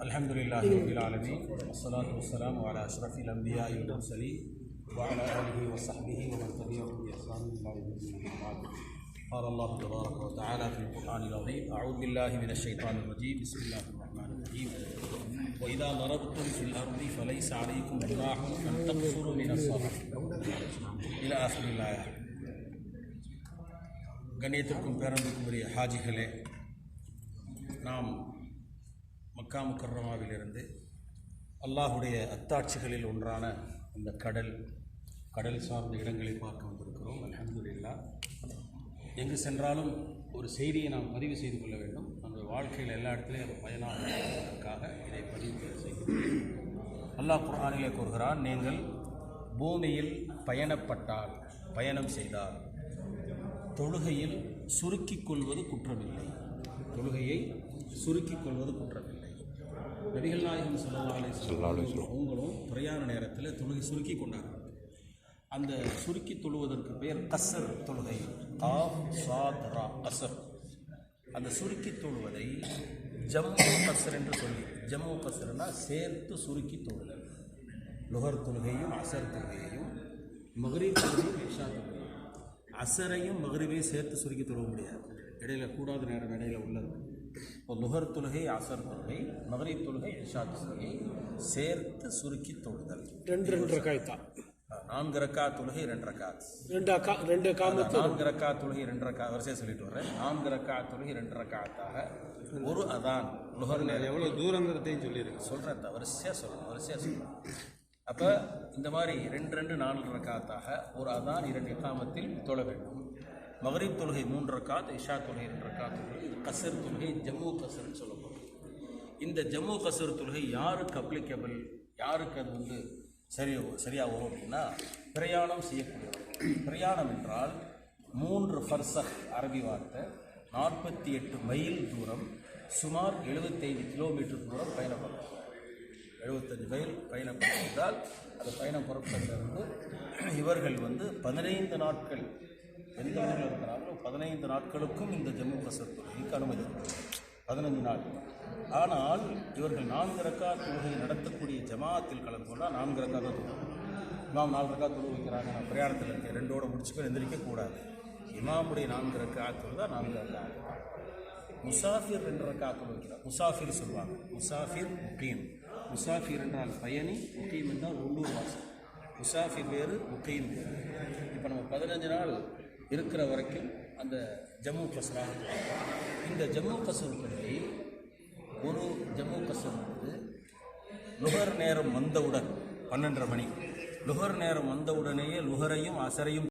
الحمد لله رب العالمين والصلاة والسلام على أشرف الأنبياء والمرسلين وعلى آله وصحبه ومن تبعهم بإحسان إلى يوم الدين أما بعد. قال الله تبارك وتعالى في القرآن العظيم أعوذ بالله من الشيطان الرجيم بسم الله الرحمن الرحيم وإذا ضربتم في الأرض فليس عليكم جناح أن تقصروا من الصلاة إلى آخر الآية கண்ணியத்திற்கும் பேரன்புக்கும் உரிய ஹாஜிகளே நாம் மக்கா முக்கர்ரமாவிலிருந்து அல்லாஹுடைய அத்தாட்சிகளில் ஒன்றான இந்த கடல் கடல் சார்ந்த இடங்களை பார்க்க வந்திருக்கிறோம். அலமதுல்லா எங்கு சென்றாலும் ஒரு செய்தியை நாம் பதிவு செய்து கொள்ள வேண்டும். அந்த வாழ்க்கையில் எல்லா இடத்துலையும் அது பயனாக இதை பதிவு செய்கிறோம் அல்லாஹ் குர்ஆனிலே கூறுகிறான் நீங்கள் பூமியில் பயணப்பட்டால் பயணம் செய்தால் தொழுகையில் சுருக்கிக் கொள்வது குற்றமில்லை. தொழுகையை சுருக்கிக் கொள்வது குற்றமில்லை. நபிகள் நாயகம் அலைஹி வஸல்லம் அவங்களும் பிரயாண நேரத்தில் தொழுகை சுருக்கி கொண்டார்கள். அந்த சுருக்கி தொழுவதற்கு பெயர் கசர் தொழுகை. காஃப் சாத் ரா கசர் அந்த சுருக்கி தொழுவதை ஜம்மு கசர் என்று சொல்லி ஜம்மு கசர்னா சேர்த்து சுருக்கி தொழுதல். லுகர் தொழுகையும் அசர் தொழுகையையும் மகரீப் தொழுகையும் இஷா தொழுகையும். அசரையும் மகரிபையும் சேர்த்து சுருக்கி தொழுவ முடியாது. இடையில கூடாத நேரம் இடையில உள்ளது. இப்போ லுகர் தொழுகை அசர் தொழுகை மகரீப் தொழுகை இஷா தொழுகை சேர்த்து சுருக்கி தொழுதல். ரெண்டு ரெண்டு ரக்காய்த்தா. நான்கு ரக்கா தொழுகை ரெண்டு ரக்காத் ரெண்டு அக்கா ரெண்டு காமத்து நான்கு ரக்கா தொழுகை ரெண்டு ரக்கா. வரிசையாக சொல்லிட்டு வரேன் நான்கு ரக்கா தொழுகை ரெண்டு ரக்காத்தாக ஒரு அதான் லுகர் எவ்வளோ தூரங்கிறதையும் சொல்லியிருக்கு சொல்கிறேன் தான் வரிசையாக சொல்லணும் வரிசையாக சொல்லணும் அப்போ இந்த மாதிரி ரெண்டு ரெண்டு நான்கு ரக்காத்தாக ஒரு அதான் இரண்டு இக்காமத்தில் தொழ வேண்டும். மகரிப் தொழுகை மூன்று ரக்காத் இஷா தொழுகை ரெண்டு ரக்காத் தொழுகை. கசர் தொழுகை ஜம்மு கசர்னு சொல்லப்படும். இந்த ஜம்மு கசர் தொழுகை யாருக்கு அப்ளிகபிள் யாருக்கு அது வந்து சரி சரியாக வரும் அப்படின்னா பிரயாணம் செய்யக்கூடிய பிரயாணம் என்றால் மூன்று ஃபர்சக் அரபி வார்த்தை நாற்பத்தி எட்டு மைல் தூரம் சுமார் எழுபத்தைந்து கிலோமீட்டர் தூரம் பயணப்படும் எழுபத்தஞ்சு மைல் பயணம் என்றால் அந்த பயணம் புறப்பட்டிருந்து இவர்கள் வந்து பதினைந்து நாட்கள் எந்த ஊரில் இருக்கிறாங்களோ பதினைந்து நாட்களுக்கும் இந்த ஜம்மு கசர் தொழுகைக்கு அனுமதி. பதினஞ்சு நாள். ஆனால் இவர்கள் நான்கு ரக்கா தொழுகை நடத்தக்கூடிய ஜமாத்தில் கலந்து கொண்டால் நான்கு ரக்கா தான் தொழுகை இமாம் நாலு ரக்கா தொழுகை வைக்கிறாங்க. நான் பிரயாணத்தில் இருக்கேன். ரெண்டோட முடிச்சுக்க எந்திரிக்க கூடாது. இமாமுடைய நான்கு ரக்கா தான் நான்கு ரக்கா முசாஃபிர் ரெண்டு ரக்கா ரக்காத்து வைக்கிறார். முசாஃபிர் சொல்லுவாங்க. முசாஃபிர் முக்கீம். முசாஃபிர் என்றால் பயணி முக்கீம் என்றால் உள்ளூர் வாசம் முசாஃபிர் வேறு முக்கீம் வேறு. இப்போ நம்ம பதினஞ்சு நாள் இருக்கிற வரைக்கும் அந்த ஜம்மு கசராக இந்த ஜம்மு கசூர் தொழிலை ஒரு ஜம்மு கசர் வந்து லுகர் நேரம் வந்தவுடன் பன்னெண்டரை மணி. லுகர் நேரம் வந்தவுடனேயே லுகரையும் அசரையும்